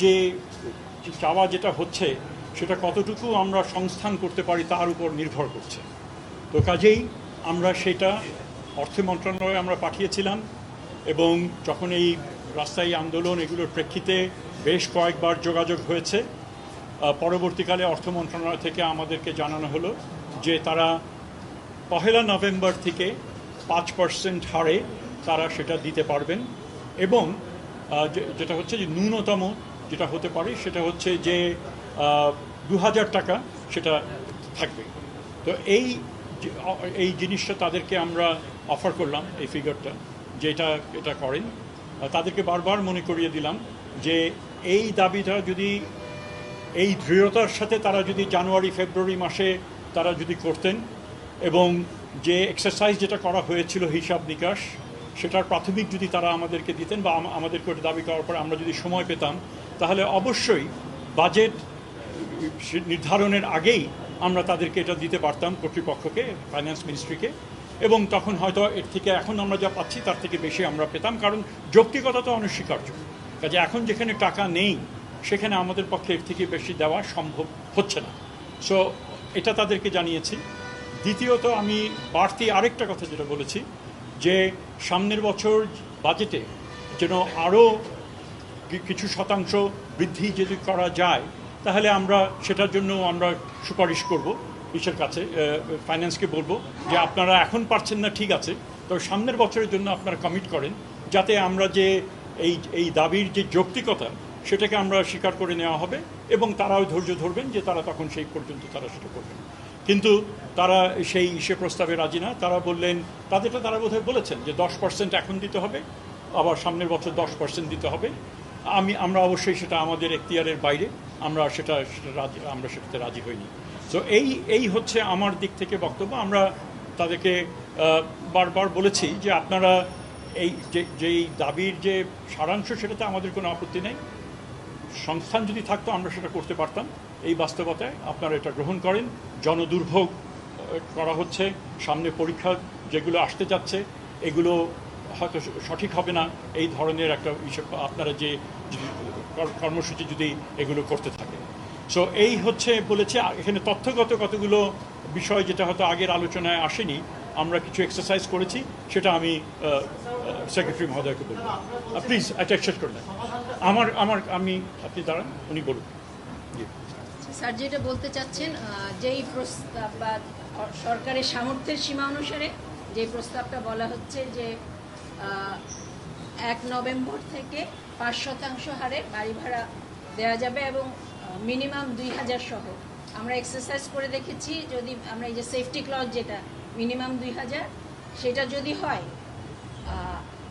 যে চাওয়া যেটা হচ্ছে, সেটা কতটুকু আমরা সংস্থান করতে পারি তার উপর নির্ভর করছে। তো কাজেই আমরা সেটা অর্থ মন্ত্রণালয়ে আমরা পাঠিয়েছিলাম এবং যখন এই রাস্তায় আন্দোলন এগুলোর প্রেক্ষিতে বেশ কয়েকবার যোগাযোগ হয়েছে পরবর্তীকালে অর্থ মন্ত্রণালয় থেকে আমাদেরকে জানানো হলো যে তারা পহেলা নভেম্বর থেকে পাঁচ পার্সেন্ট হারে তারা সেটা দিতে পারবেন এবং যেটা হচ্ছে যে ন্যূনতম যেটা হতে পারে সেটা হচ্ছে যে দু হাজার টাকা সেটা থাকবে। তো এই এই জিনিসটা তাদেরকে আমরা অফার করলাম, এই ফিগারটা যে এটা এটা করেন। তাদেরকে বারবার মনে করিয়ে দিলাম যে, এই দাবিটা যদি, এই দৃঢ়তার সাথে তারা যদি জানুয়ারি, ফেব্রুয়ারি মাসে তারা যদি করতেন এবং যে এক্সারসাইজ যেটা করা হয়েছিল হিসাব নিকাশ সেটার প্রাথমিক যদি তারা আমাদেরকে দিতেন বা আম- আমাদেরকে ওটা দাবি করার পর আমরা যদি সময় পেতাম, তাহলে অবশ্যই বাজেট নির্ধারণের আগেই আমরা তাদেরকে এটা দিতে পারতাম কর্তৃপক্ষকে ফাইন্যান্স মিনিস্ট্রিকে এবং তখন হয়তো এর থেকে এখন আমরা যা পাচ্ছি, তার থেকে বেশি আমরা পেতাম। কারণ যৌক্তিকতা তো অনস্বীকার্য। কাজে এখন যেখানে টাকা নেই, সেখানে আমাদের পক্ষে এর থেকে বেশি দেওয়া সম্ভব হচ্ছে না। সো এটা তাদেরকে জানিয়েছি। দ্বিতীয়ত আমি বাড়তি আরেকটা কথা যেটা বলেছি যে সামনের বছর বাজেটে যেন আরও কিছু শতাংশ বৃদ্ধি যদি করা যায়, তাহলে আমরা সেটার জন্য আমরা সুপারিশ করব ইসের কাছে ফাইন্যান্সকে বলব যে আপনারা এখন পারছেন না, ঠিক আছে, তবে সামনের বছরের জন্য আপনারা কমিট করেন যাতে আমরা যে এই এই দাবির যে যৌক্তিকতা, সেটাকে আমরা স্বীকার করে নেওয়া হবে এবং তারাও ধৈর্য ধরবেন যে তারা তখন সেই পর্যন্ত তারা সেটা করবেন। কিন্তু তারা সেই সে প্রস্তাবে রাজি না। তারা বললেন, তাদেরটা তারা বোধহয় বলেছেন যে দশ পার্সেন্ট এখন দিতে হবে, আবার সামনের বছর দশ পার্সেন্ট দিতে হবে। আমি, আমরা অবশ্যই সেটা আমাদের এখতিয়ারের বাইরে, আমরা সেটা রাজি, আমরা সেটাতে রাজি হইনি। তো এই এই হচ্ছে আমার দিক থেকে বক্তব্য। আমরা তাদেরকে বারবার বলেছি যে আপনারা এই, যে যেই দাবির যে সারাংশ, সেটাতে আমাদের কোনো আপত্তি নেই। সংস্থান যদি থাকতো, আমরা সেটা করতে পারতাম। এই বাস্তবতায় আপনারা এটা গ্রহণ করেন। জনদুর্ভোগ করা হচ্ছে। সামনে পরীক্ষা যেগুলো আসতে যাচ্ছে, এগুলো হয়তো সঠিক হবে না। এই ধরনের একটা আপনারা যে কর্মসূচি যদি এগুলো করতে থাকে সো এই হচ্ছে বলেছে এখানে তথ্যগত কতগুলো বিষয় যেটা হয়তো আগের আলোচনায় আসেনি, আমরা কিছু এক্সারসাইজ করেছি, সেটা আমি সেক্রেটারি মহোদয়কে বলব। প্লিজ এটা শেষ করে আমার আমার, আমি, আপনি দাঁড়ান, উনি বলুন। স্যার যেটা বলতে চাচ্ছেন যেই প্রস্তাব বা সরকারের সামর্থ্যের সীমা অনুসারে যে প্রস্তাবটা বলা হচ্ছে যে এক নভেম্বর থেকে পাঁচ শতাংশ হারে বাড়ি ভাড়া দেওয়া যাবে এবং মিনিমাম দুই হাজার সহ। আমরা এক্সারসাইজ করে দেখেছি, যদি আমরা এই যে সেফটি ক্লজ যেটা, মিনিমাম দুই হাজার, সেটা যদি হয়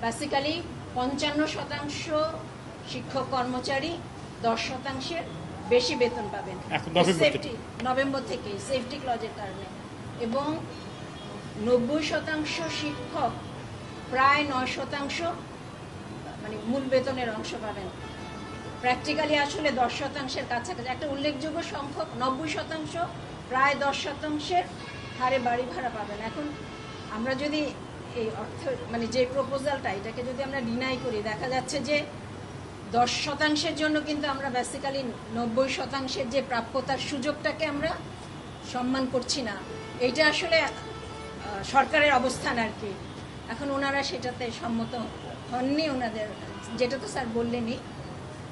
বেসিক্যালি পঞ্চান্ন শতাংশ শিক্ষক কর্মচারী, দশ শতাংশের বেশি বেতন পাবেন। সেফটি নভেম্বর থেকে সেফটি ক্লজের কারণে। এবং নব্বই শতাংশ শিক্ষক প্রায় নয় শতাংশ মানে মূল বেতনের অংশ পাবেন। প্র্যাকটিক্যালি আসলে দশ শতাংশের কাছাকাছি একটা উল্লেখযোগ্য সংখ্যক নব্বই শতাংশ প্রায় দশ শতাংশের হারে বাড়ি ভাড়া পাবেন। এখন আমরা যদি এই অর্থ মানে যে প্রপোজালটা এটাকে যদি আমরা ডিনাই করি দেখা যাচ্ছে যে দশ শতাংশের জন্য কিন্তু আমরা বেসিক্যালি নব্বই শতাংশের যে প্রাপ্যতার সুযোগটাকে আমরা সম্মান করছি না। এইটা আসলে সরকারের অবস্থান আর কি। এখন ওনারা সেটাতে সম্মত হননি, ওনাদের, যেটা তো স্যার বললেনই।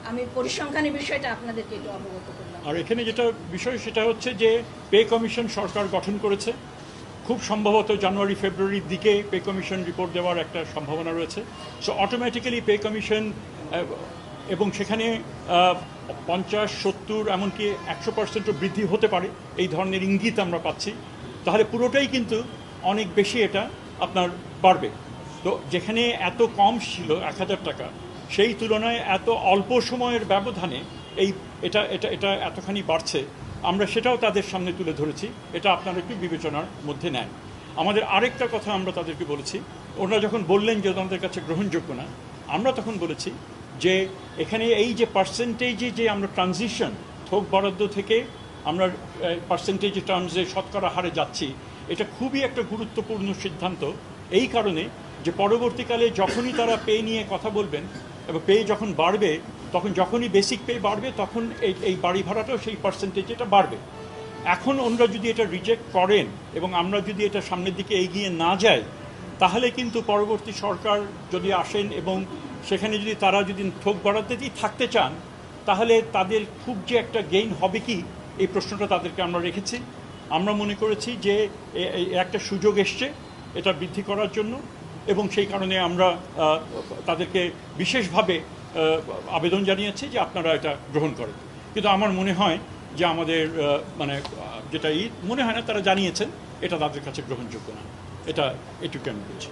আমি পরিসংখ্যানের বিষয়টা আপনাদেরকে একটু অবগত করলাম। আর এখানে যেটা বিষয়, সেটা হচ্ছে যে পে কমিশন সরকার গঠন করেছে। খুব সম্ভবত জানুয়ারি, ফেব্রুয়ারির দিকে পে কমিশন রিপোর্ট দেওয়ার একটা সম্ভাবনা রয়েছে। সো অটোমেটিক্যালি পে কমিশন এবং সেখানে পঞ্চাশ, সত্তর, এমনকি একশো পার্সেন্টও বৃদ্ধি হতে পারে, এই ধরনের ইঙ্গিত আমরা পাচ্ছি। তাহলে পুরোটাই কিন্তু অনেক বেশি এটা আপনার বাড়বে। তো যেখানে এত কম ছিল, এক হাজার টাকা, সেই তুলনায় এত অল্প সময়ের ব্যবধানে এই এটা এটা এটা এতখানি বাড়ছে, আমরা সেটাও তাদের সামনে তুলে ধরেছি, এটা আপনারা একটু বিবেচনার মধ্যে নেন। আমাদের আরেকটা কথা আমরা তাদেরকে বলেছি, ওনারা যখন বললেন যে ওনাদের কাছে গ্রহণযোগ্য না, আমরা তখন বলেছি যে এখানে এই যে পার্সেন্টেজে যে আমরা ট্রানজিশন থোক বরাদ্দ থেকে আমরা পার্সেন্টেজ টার্মসে শতকরা হারে যাচ্ছি, এটা খুবই একটা গুরুত্বপূর্ণ সিদ্ধান্ত। এই কারণে যে পরবর্তীকালে যখনই তারা পে নিয়ে কথা বলবেন, এবং পে যখন বাড়বে, তখন যখনই বেসিক পে বাড়বে, তখন এই এই বাড়ি ভাড়াটাও সেই পার্সেন্টেজ এটা বাড়বে। এখন ওনারা যদি এটা রিজেক্ট করেন, এবং আমরা যদি এটা সামনের দিকে এগিয়ে না যাই, তাহলে কিন্তু পরবর্তী সরকার যদি আসেন এবং সেখানে যদি তারা যদি ঠোক বাড়াতেই থাকতে চান, তাহলে তাদের খুব যে একটা গেইন হবে কি? এই প্রশ্নটা তাদেরকে আমরা রেখেছি। আমরা মনে করেছি যে একটা সুযোগ এসছে, এটা বৃদ্ধি করার জন্য এবং সেই কারণে আমরা তাদেরকে বিশেষভাবে আবেদন জানিয়েছি যে আপনারা এটা গ্রহণ করেন। কিন্তু আমার মনে হয় যে আমাদের মানে যেটা ঈদ, মনে হয় না তারা জানিয়েছেন, এটা তাদের কাছে গ্রহণযোগ্য না। এটা এটুকু আমি বলছি।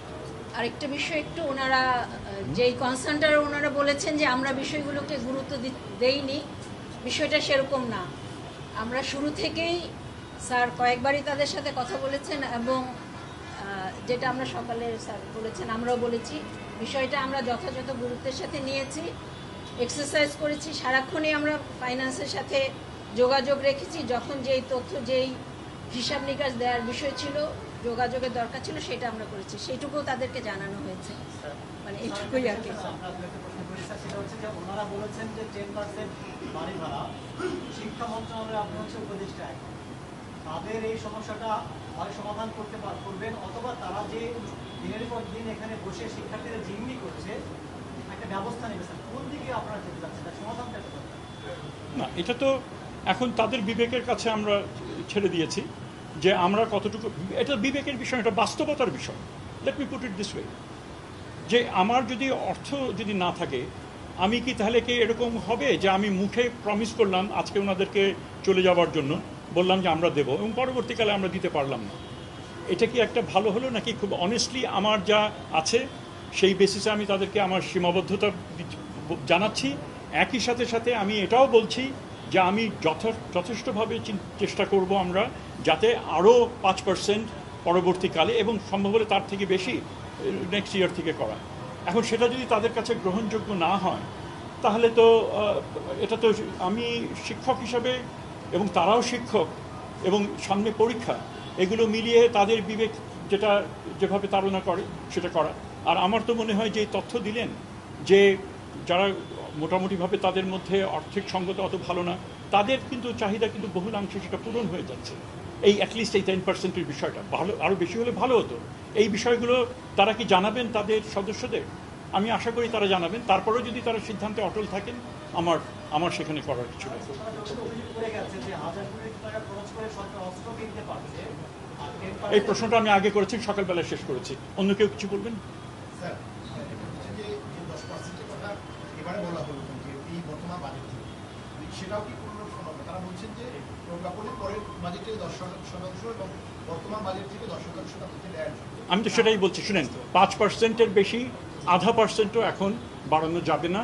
আরেকটা বিষয়, একটু ওনারা যেই কনসার্নটা ওনারা বলেছেন যে আমরা বিষয়গুলোকে গুরুত্ব দেইনি, বিষয়টা সেরকম না। আমরা শুরু থেকেই স্যার কয়েকবারই তাদের সাথে কথা বলেছেন এবং যেটা আমরা সকালে স্যার বলেছেন, আমরাও বলেছি, বিষয়টা আমরা যথাযথ গুরুত্বের সাথে নিয়েছি এক্সারসাইজ করেছি, সারাক্ষণই আমরা ফাইন্যান্সের সাথে যোগাযোগ রেখেছি, যখন যেই তথ্য, যেই হিসাব নিকাশ দেওয়ার বিষয় ছিল যোগাযোগের দরকার ছিল সেটা আমরা করেছি। সেইটুকুও তাদেরকে জানানো হয়েছে। মানে এইটুকুই আর কি। আমরা আপনাকে প্রশ্ন করি স্যার, সেটা হচ্ছে ওনারা বলেছেন যে টেন পার্সেন্ট ভাড়া শিক্ষা মন্ত্রণালয়ে আপনি হচ্ছে উপদেষ্টা তাদের এই সমস্যাটা হয় সমাধান করতে পার করবেন অথবা তারা যে দিনের পর দিন এখানে বসে শিক্ষার্থীরা জিম্মি করছে একটা ব্যবস্থা নেবে। স্যার কোন দিকে আপনারা যেতে সমাধানটা। না এটা তো এখন তাদের বিবেকের কাছে আমরা ছেড়ে দিয়েছি। যে আমরা কতটুকু, এটা বিবেকের বিষয়, এটা বাস্তবতার বিষয়। Let me put it this way যে আমার যদি অর্থ যদি না থাকে, আমি কি তাহলে কি এরকম হবে যে আমি মুখে প্রমিস করলাম আজকে ওনাদেরকে চলে যাওয়ার জন্য, বললাম যে আমরা দেবো এবং পরবর্তীকালে আমরা দিতে পারলাম না? এটা কি একটা ভালো হলো নাকি খুব অনেস্টলি আমার যা আছে, সেই বেসিসে আমি তাদেরকে আমার সীমাবদ্ধতা জানাচ্ছি। একই সাথে সাথে আমি এটাও বলছি যে আমি যথে- যথেষ্টভাবে চেষ্টা করব আমরা যাতে আরও পাঁচ পার্সেন্ট পরবর্তীকালে এবং সম্ভব হলে তার থেকে বেশি নেক্সট ইয়ার থেকে করা। এখন সেটা যদি তাদের কাছে গ্রহণযোগ্য না হয়, তাহলে তো এটা তো আমি শিক্ষক হিসাবে এবং তারাও শিক্ষক এবং সামনে পরীক্ষা, এগুলো মিলিয়ে তাদের বিবেক যেটা, যেভাবে তাড়না করে সেটা করা। আর আমার তো মনে হয় যে তথ্য দিলেন যে যারা মোটামুটিভাবে তাদের মধ্যে আর্থিক সঙ্গত অত ভালো না। তাদের কিন্তু চাহিদা কিন্তু বহুলাংশে সেটা পূরণ হয়ে যাচ্ছে। এই অ্যাটলিস্ট এই টেন পার্সেন্টের বিষয়টা। ভালো আরও বেশি হলে ভালো হতো। এই বিষয়গুলো তারা কি জানাবেন তাদের সদস্যদের? আমি আশা করি তারা জানাবেন। তারপরেও যদি তারা সিদ্ধান্তে অটল থাকেন, আমার আমার সেখানে করার কিছু নেই। ওনারা যখন অভিযোগ করে গেছে যে হাজার কোটি টাকা খরচ করে সরকার অস্ত্র কিনতে পারছে আর 10% এই প্রশ্নটা আমি আগে করেছি সকালবেলা শেষ করেছি। অন্য কেউ কিছু বলবেন স্যার এটা হচ্ছে যে যে দশ পার্সেন্টের কথা এবারে বলা হলো যে এই বর্তমান বাজেট থেকে। সেটাও কি কোনো সম্ভব তারা বলছেন যে প্রজ্ঞাপনের পরের বাজেটে দশ শতাংশ এবং বর্তমান বাজেট থেকে দশ শতাংশ তাদেরকে দেয় আমি তো সেটাই বলছি। শুনেন, পাঁচ পার্সেন্টের বেশি, আধা পার্সেন্টও এখন বাড়ানো যাবে না।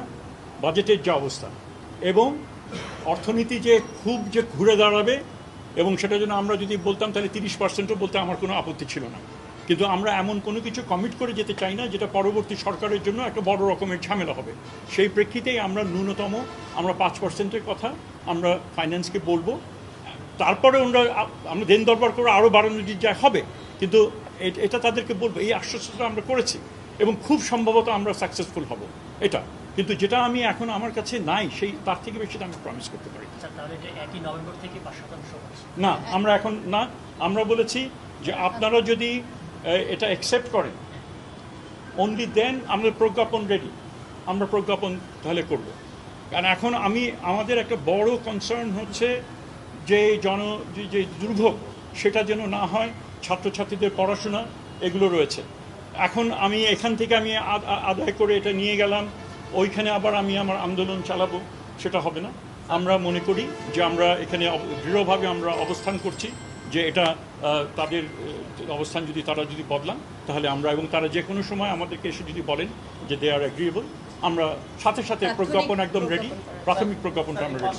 বাজেটের যে অবস্থা এবং অর্থনীতি যে খুব যে ঘুরে দাঁড়াবে এবং সেটা জন্য আমরা যদি বলতাম, তাহলে তিরিশ পার্সেন্টও বলতে আমার কোনো আপত্তি ছিল না। কিন্তু আমরা এমন কোনো কিছু কমিট করে যেতে চাই না যেটা পরবর্তী সরকারের জন্য একটা বড় রকমের ঝামেলা হবে। সেই প্রেক্ষিতেই আমরা ন্যূনতম আমরা পাঁচ পার্সেন্টের কথা আমরা ফাইন্যান্সকে বলব। তারপরে আমরা আমরা দেন দরবার করে আরও বাড়ানো যায় হবে কিন্তু এটা তাদেরকে বলব এই আশ্বস্তটা আমরা করেছি এবং খুব সম্ভবত আমরা সাকসেসফুল হব এটা। কিন্তু যেটা আমি এখন আমার কাছে নাই সেই তার থেকে বেশি আমি প্রমিস করতে পারি। আচ্ছা না আমরা এখন না আমরা বলেছি যে আপনারা যদি এটা অ্যাকসেপ্ট করেন। অনলি দেন আমরা প্রজ্ঞাপন রেডি আমরা প্রজ্ঞাপন তাহলে করব। কারণ এখন আমি, আমাদের একটা বড় কনসার্ন হচ্ছে যে জন, যে- দুর্ভোগ সেটা যেন না হয়, ছাত্রছাত্রীদের পড়াশোনা, এগুলো রয়েছে। এখন আমি এখান থেকে আমি আদায় করে এটা নিয়ে গেলাম, ওইখানে আবার আমি আমার আন্দোলন চালাবো, সেটা হবে না। আমরা মনে করি যে আমরা এখানে দৃঢ়ভাবে আমরা অবস্থান করছি। যে এটা তাদের অবস্থান যদি তারা যদি বদলান তাহলে আমরা এবং তারা যে কোনো সময় আমাদেরকে এসে যদি বলেন যে দে আর অ্যাগ্রিয়েবল আমরা সাথে সাথে প্রজ্ঞাপন একদম রেডি প্রাথমিক প্রজ্ঞাপনটা আমরা রেডি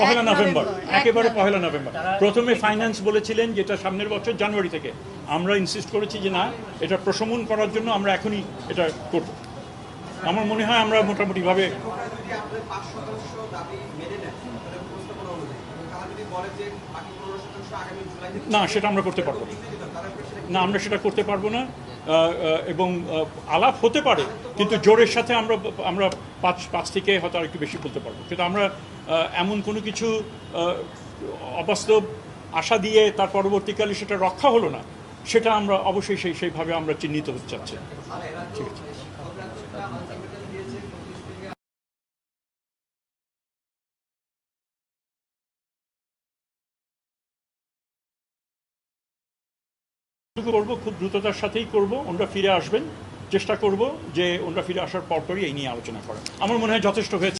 পহেলা নভেম্বর নভেম্বর, একেবারে পহেলা নভেম্বর। প্রথমে ফাইন্যান্স বলেছিলেন যেটা সামনের বছর জানুয়ারি থেকে। আমরা ইনসিস্ট করেছি যে না এটা প্রশমন করার জন্য আমরা এখনই এটা করব। আমার মনে হয় আমরা মোটামুটিভাবে না সেটা আমরা করতে পারব না। না আমরা সেটা করতে পারব না। এবং আলাপ হতে পারে কিন্তু জোরের সাথে আমরা আমরা পাঁচ পাঁচ থেকে হয়তো আর একটু বেশি বলতে পারব। কিন্তু আমরা এমন কোনো কিছু অবাস্তব আশা দিয়ে তার পরবর্তীকালে সেটা রক্ষা হলো না সেটা আমরা অবশ্যই সেই সেইভাবে আমরা চিহ্নিত হতে চাচ্ছি। আর এরা যেটুকু করব, খুব দ্রুততার সাথেই করব। ওনারা ফিরে আসবেন। চেষ্টা করব যে ওনারা ফিরে আসার পরপরই এই নিয়ে আলোচনা করা আমার মনে হয় যথেষ্ট হয়েছে।